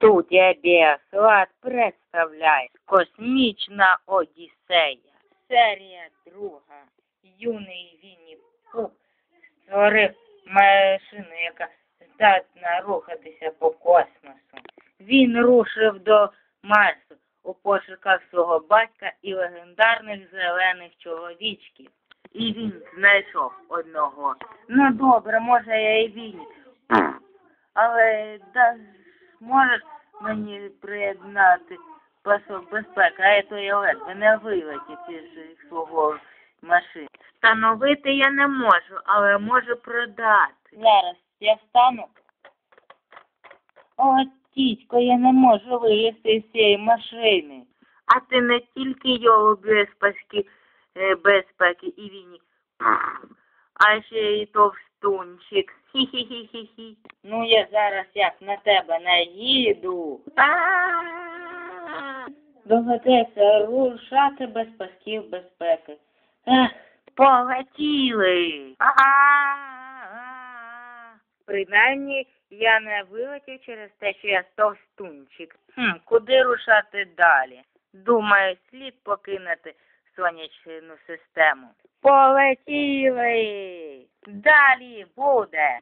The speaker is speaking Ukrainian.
Тут тебе склад представляє Космічна Одіссея. Серія друга. Юний Вінні Пух створив машину, яка здатна рухатися по космосу. Він рушив до Марсу у пошуках свого батька і легендарних зелених чоловічків. І він знайшов одного. Ну добре, може я і він. Але да, можеш мені приєднати пасок безпеки, а я то я ледве не вилетів із свого машини. Встановити я не можу, але можу продати. Зараз я встану. О, тітько, я не можу вилізти з цієї машини. А ти не тільки його безпеки, е, безпеки і війні, а ще й товстунчик. Хі-хі-хі-хі-хі. Ну я зараз як на тебе наїду. Доведеться рушати без пасків безпеки. Ех, полетіли. Принаймні, я не вилетів через те, що я товстунчик. Хм, куди рушати далі? Думаю, слід покинути сонячну систему. Полетіли! Далі буде.